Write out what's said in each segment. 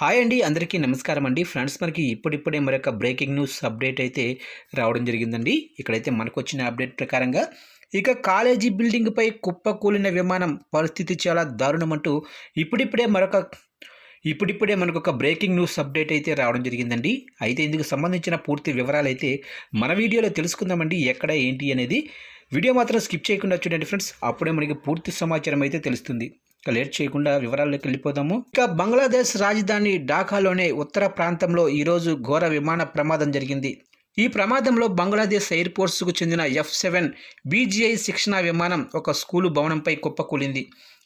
Hi అండి అందరికీ నమస్కారం అండి. ఫ్రెండ్స్ మనకి ఇప్పుడిప్పుడే మరొక బ్రేకింగ్ న్యూస్ అప్డేట్ అయితే రావడం జరిగిందండి. ఇక్కడైతే మనకు వచ్చిన అప్డేట్ ప్రకారంగా ఇక కాలేజీ బిల్డింగ్పై కుప్ప కూలిన విమానం పరిస్థితి చాలా దారుణమంటూ ఇప్పుడిప్పుడే మరొక ఇప్పుడిప్పుడే మనకు ఒక బ్రేకింగ్ న్యూస్ అప్డేట్ అయితే రావడం జరిగిందండి. అయితే ఇందుకు సంబంధించిన పూర్తి వివరాలు అయితే మన వీడియోలో తెలుసుకుందామండి ఎక్కడ ఏంటి అనేది. వీడియో మాత్రం స్కిప్ చేయకుండా చూడండి ఫ్రెండ్స్. అప్పుడే మనకి పూర్తి సమాచారం అయితే తెలుస్తుంది. ఇక లేట్ చేయకుండా వివరాల్లోకి వెళ్ళిపోదాము. ఇక బంగ్లాదేశ్ రాజధాని ఢాకాలోనే ఉత్తర ప్రాంతంలో ఈరోజు ఘోర విమాన ప్రమాదం జరిగింది. ఈ ప్రమాదంలో బంగ్లాదేశ్ ఎయిర్ ఫోర్స్కు చెందిన ఎఫ్ సెవెన్ బీజీఐ శిక్షణా విమానం ఒక స్కూలు భవనంపై కుప్పకూలింది.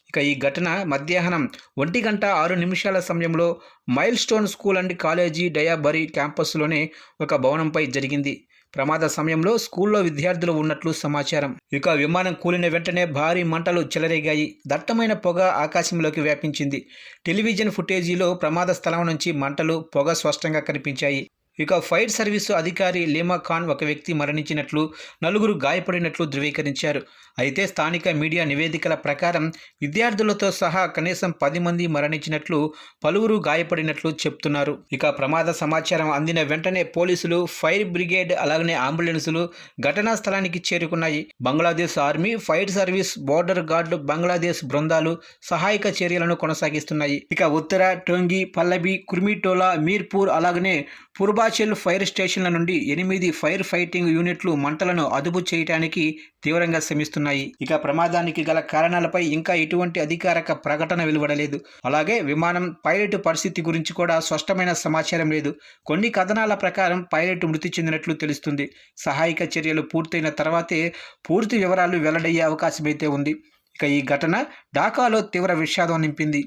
ఇక ఈ ఘటన మధ్యాహ్నం ఒంటి గంట ఆరు నిమిషాల సమయంలో milestone school and college Diabari క్యాంపస్లోనే ఒక భవనంపై జరిగింది. ప్రమాద సమయంలో స్కూల్లో విద్యార్థులు ఉన్నట్లు సమాచారం. ఇక విమానం కూలిన వెంటనే భారీ మంటలు చెలరేగాయి. దట్టమైన పొగ ఆకాశంలోకి వ్యాపించింది. టెలివిజన్ ఫుటేజీలో ప్రమాద స్థలం నుంచి మంటలు పొగ స్పష్టంగా కనిపించాయి. ఇక ఫైర్ సర్వీసు అధికారి లీమా ఖాన్ ఒక వ్యక్తి మరణించినట్లు నలుగురు గాయపడినట్లు ధృవీకరించారు. అయితే స్థానిక మీడియా నివేదికల ప్రకారం విద్యార్థులతో సహా కనీసం పది మంది మరణించినట్లు పలువురు గాయపడినట్లు చెప్తున్నారు. ఇక ప్రమాద సమాచారం అందిన వెంటనే పోలీసులు ఫైర్ బ్రిగేడ్ అలాగనే అంబులెన్సులు ఘటనా స్థలానికి చేరుకున్నాయి. Bangladesh army fire service border guard Bangladesh బృందాలు సహాయక చర్యలను కొనసాగిస్తున్నాయి. ఇక ఉత్తర టోంగి పల్లబి కుర్మిటోలా మీర్పూర్ అలాగనే పూర్వాచల్ ఫైర్ స్టేషన్ల నుండి ఎనిమిది ఫైర్ ఫైటింగ్ యూనిట్లు మంటలను అదుపు చేయడానికి తీవ్రంగా శ్రమిస్తున్నాయి. ఇక ప్రమాదానికి గల కారణాలపై ఇంకా ఎటువంటి అధికారిక ప్రకటన వెలువడలేదు. అలాగే విమానం పైలట్ పరిస్థితి గురించి కూడా స్పష్టమైన సమాచారం లేదు. కొన్ని కథనాల ప్రకారం పైలట్ మృతి చెందినట్లు తెలుస్తుంది. సహాయక చర్యలు పూర్తయిన తర్వాతే పూర్తి వివరాలు వెల్లడయ్యే అవకాశమైతే ఉంది. ఇక ఈ ఘటన ఢాకాలో తీవ్ర విషాదం నింపింది.